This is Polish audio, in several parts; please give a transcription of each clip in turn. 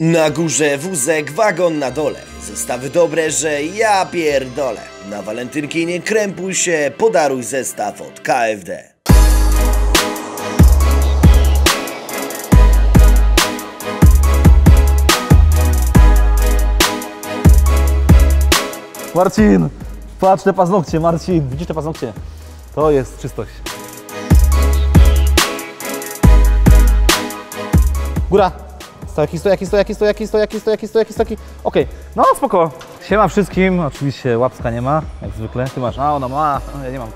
Na górze wózek, wagon na dole. Zestawy dobre, że ja pierdolę. Na walentynki nie krępuj się, podaruj zestaw od KFD. Marcin, patrz te paznokcie, Marcin, widzisz te paznokcie? To jest czystość. Góra. Stojaki, stojaki, stojaki, stojaki, stojaki, stojaki, stojaki, stojaki. Okej, no spoko. Siema wszystkim, oczywiście łapska nie ma, jak zwykle. Ty masz, a ona ma, a ja nie mam.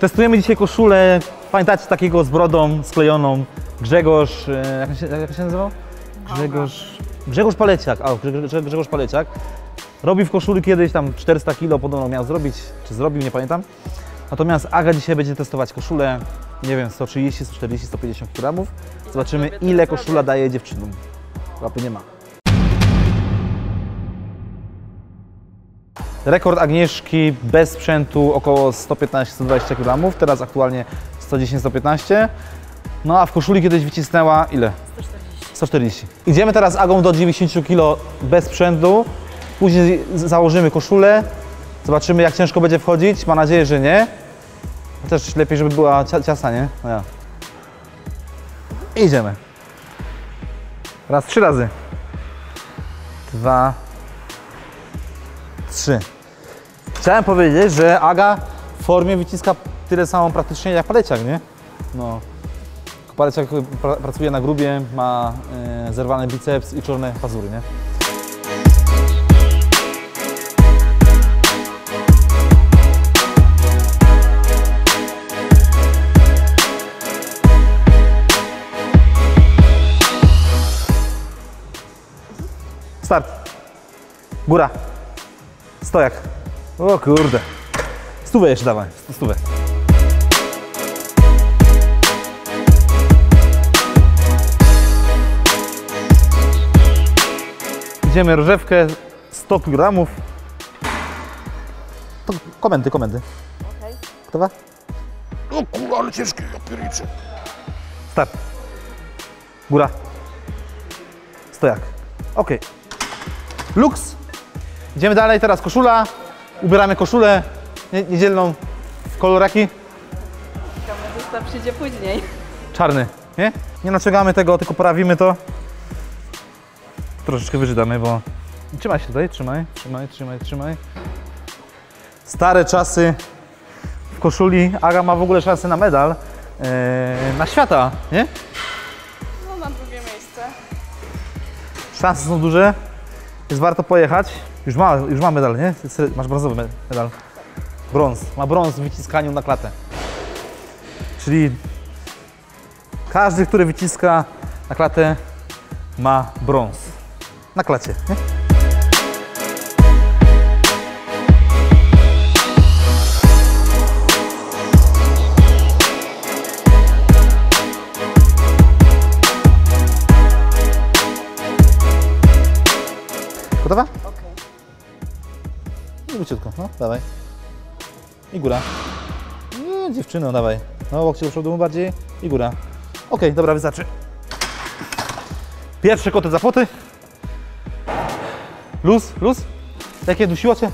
Testujemy dzisiaj koszulę, pamiętacie takiego z brodą sklejoną. Grzegorz, e, jak się, jak się nazywał? Grzegorz, Grzegorz Paleciak, a Grzegorz, Paleciak. Robił w koszuli kiedyś tam 400 kg podobno miał zrobić, czy zrobił, nie pamiętam. Natomiast Aga dzisiaj będzie testować koszulę, nie wiem, 130, 140, 150 kg. Zobaczymy ile koszula daje dziewczynom. Łapy nie ma. Rekord Agnieszki bez sprzętu około 115-120 kg, teraz aktualnie 110-115. No a w koszuli kiedyś wycisnęła ile? 140. Idziemy teraz Agą do 90 kg bez sprzętu. Później założymy koszulę. Zobaczymy jak ciężko będzie wchodzić. Mam nadzieję, że nie. Chociaż lepiej, żeby była cia- ciasna, nie? No ja. I idziemy. Raz, trzy razy. Dwa. Trzy. Chciałem powiedzieć, że Aga w formie wyciska tyle samo praktycznie jak paleciak, nie? No. Paleciak pra pracuje na grubie, ma e, zerwany biceps i czarne pazury, nie? Start. Góra. Stojak. O kurde. Stówę jeszcze dawaj. Stówę. Idziemy rożewkę 100 kg. To komendy, komendy. Gotowa? O kurwa, ale ciężkie, ja pierniczę. Start. Góra. Stojak. Ok. Lux. Idziemy dalej, teraz koszula. Ubieramy koszulę nie- niedzielną w koloraki. Kamerzysta przyjdzie później. Czarny, nie? Nie naciągamy tego, tylko poprawimy to. Troszeczkę wyżydamy, bo... Trzymaj się tutaj, trzymaj, trzymaj, trzymaj, trzymaj. Stare czasy w koszuli. Aga ma w ogóle szansę na medal. e, na świata, nie? No na drugie miejsce. Szanse są duże, jest warto pojechać. Już ma, już ma medal, nie? Masz brązowy me- medal. Brąz. Ma brąz w wyciskaniu na klatę. Czyli każdy, który wyciska na klatę, ma brąz. Na klacie, nie? Gotowa? Okej. I leciutko, no, dawaj. I góra. Nie, dziewczyno, dawaj. No, łokcie do przodu bardziej i góra. Okej, dobra, wystarczy. Pierwsze koty za płoty. Luz, luz. Jakie dusiło Cię?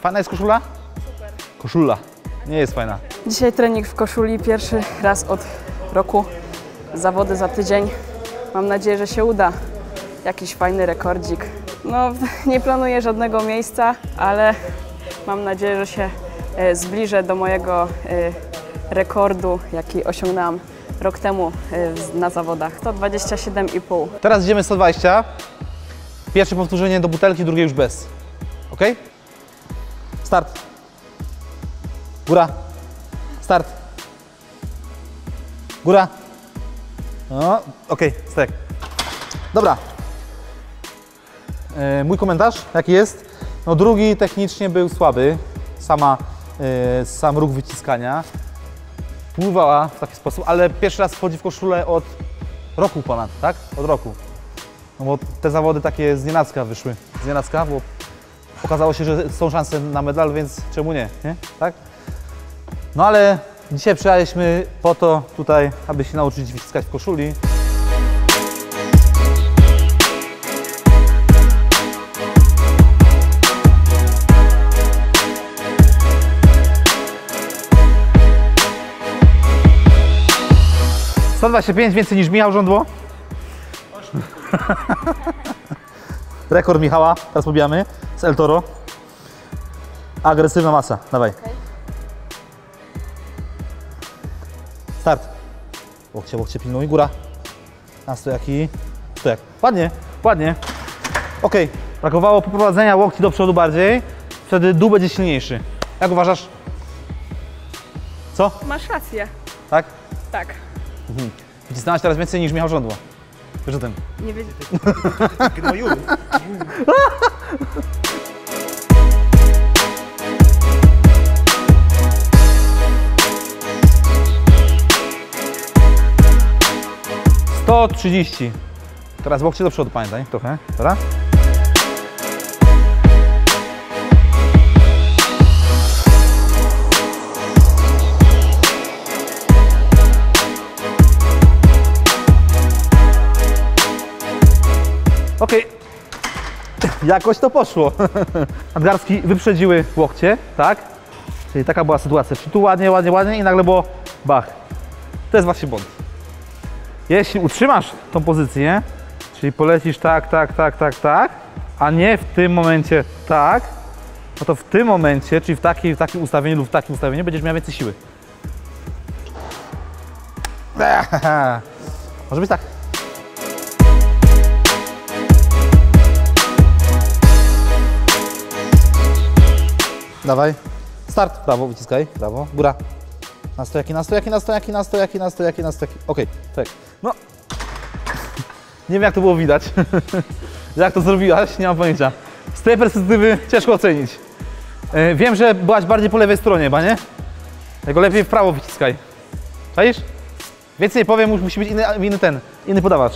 Fajna jest koszula? Super. Koszula. Nie jest fajna. Dzisiaj trening w koszuli pierwszy raz od roku. Zawody za tydzień. Mam nadzieję, że się uda. Jakiś fajny rekordzik. No, nie planuję żadnego miejsca, ale mam nadzieję, że się e, zbliżę do mojego e, rekordu, jaki osiągnęłam rok temu e, na zawodach. To 27,5. Teraz idziemy 120. Pierwsze powtórzenie do butelki, drugie już bez. Ok? Start. Góra. Start. Góra. No, ok, stek. Dobra. E, mój komentarz, jaki jest? No drugi technicznie był słaby. Sama, e, sam ruch wyciskania. Pływała w taki sposób, ale pierwszy raz wchodzi w koszulę od roku ponad, tak? Od roku. No bo te zawody takie z nienacka wyszły. Z nienacka, bo okazało się, że są szanse na medal, więc czemu nie, nie? Tak? No ale dzisiaj przyjechaliśmy po to tutaj, aby się nauczyć wyciskać w koszuli. 125 więcej niż Michał Żądło. Rekord Michała, teraz pobijamy z El Toro. Agresywna masa, dawaj. Start. Łokcie, łokcie, pilnuj, góra. Na stojaki. Stojak. Ładnie, ładnie. Ok, brakowało poprowadzenia łokci do przodu bardziej. Wtedy dół będzie silniejszy. Jak uważasz? Co? Masz rację. Tak? Tak. Wycisnąłeś teraz więcej niż Michał Żądło. Wiesz o tym. Nie wiedzieć. Gnoju. Sto trzydzieści. Teraz łokcie do przodu, pamiętaj, trochę. Dobra? Okej. Jakoś to poszło. Nadgarstki wyprzedziły łokcie, tak? Czyli taka była sytuacja. Czyli tu ładnie, ładnie, ładnie i nagle było bach. To jest właśnie błąd. Jeśli utrzymasz tą pozycję, czyli polecisz tak, tak, tak, tak, tak, a nie w tym momencie tak, no to w tym momencie, czyli w, takiej, w takim ustawieniu lub w takim ustawieniu będziesz miał więcej siły. Może być tak. Dawaj. Start. Brawo, wyciskaj. Brawo. Góra. Na stojaki, na stojaki, na stojaki, na stojaki, na stojaki, na stojaki. Okej, tak. No. Nie wiem jak to było widać. jak to zrobiłaś, nie mam pojęcia. Z tej perspektywy ciężko ocenić. E, Wiem, że byłaś bardziej po lewej stronie, ba nie? Tego lepiej w prawo wyciskaj. Czaisz? Więcej powiem, musi być inny, inny ten, inny podawacz.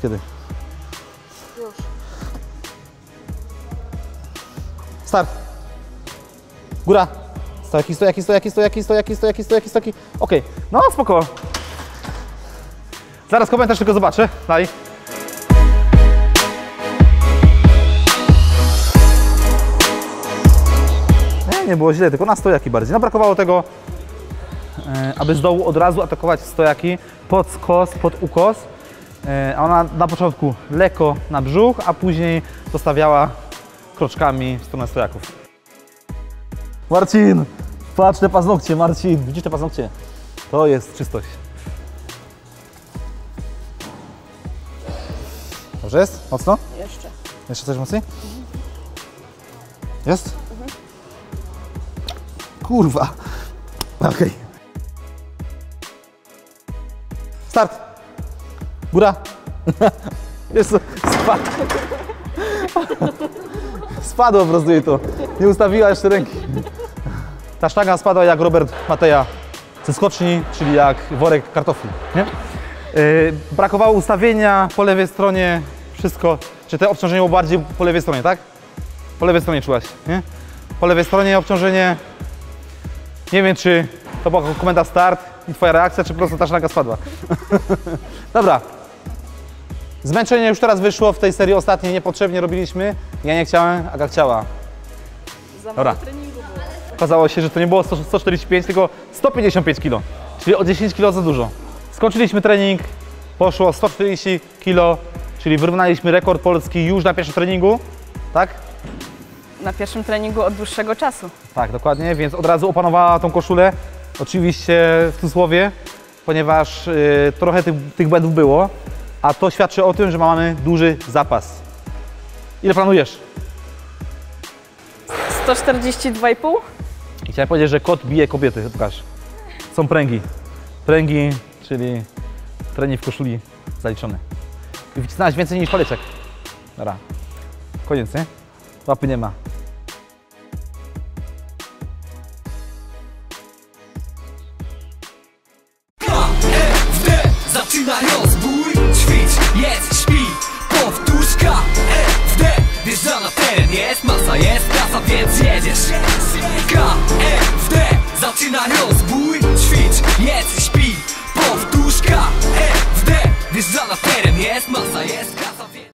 Powiedz kiedy. Już. Start. Góra. Stojaki, stojaki, stojaki, stojaki, stojaki, stojaki, stojaki, stojaki. Okej, no spoko. Zaraz komentarz tylko zobaczę. Daj. Nie, nie było źle, tylko na stojaki bardziej. No brakowało tego, e, aby z dołu od razu atakować stojaki pod skos, pod ukos. E, A ona na początku lekko na brzuch, a później zostawiała kroczkami w stronę stojaków. Marcin, patrz te paznokcie, Marcin. Widzisz te paznokcie? To jest czystość. Dobrze jest? Mocno? Jeszcze. Jeszcze coś mocniej? Jest? Kurwa. Okej. Start. Góra. Jest to, spadł. Spadło po prostu to. Nie ustawiła jeszcze ręki. Ta sztanga spadła jak Robert Mateja ze skoczni, czyli jak worek kartofli. Nie? Yy, brakowało ustawienia po lewej stronie, wszystko. Czy te obciążenie było bardziej po lewej stronie, tak? Po lewej stronie czułaś, nie? Po lewej stronie obciążenie. Nie wiem, czy to była komenda start i twoja reakcja, czy po prostu ta szlaga spadła. Dobra. Zmęczenie już teraz wyszło w tej serii ostatniej, niepotrzebnie robiliśmy. Ja nie chciałem, Aga chciała. Za Dobra. mało treningu było. Okazało się, że to nie było 100 145, tylko 155 kg, czyli o 10 kg za dużo. Skończyliśmy trening, poszło 140 kg, czyli wyrównaliśmy rekord polski już na pierwszym treningu, tak? Na pierwszym treningu od dłuższego czasu. Tak, dokładnie, więc od razu opanowała tą koszulę, oczywiście w cudzysłowie, ponieważ y, trochę tych, tych błędów było, a to świadczy o tym, że mamy duży zapas. Ile planujesz? 142,5? I chciałem powiedzieć, że kot bije kobiety, pokaż. Są pręgi. Pręgi, czyli trening w koszuli zaliczony. I wycisnąłeś więcej niż paletek. Dobra. Koniec, nie? Łapy nie ma.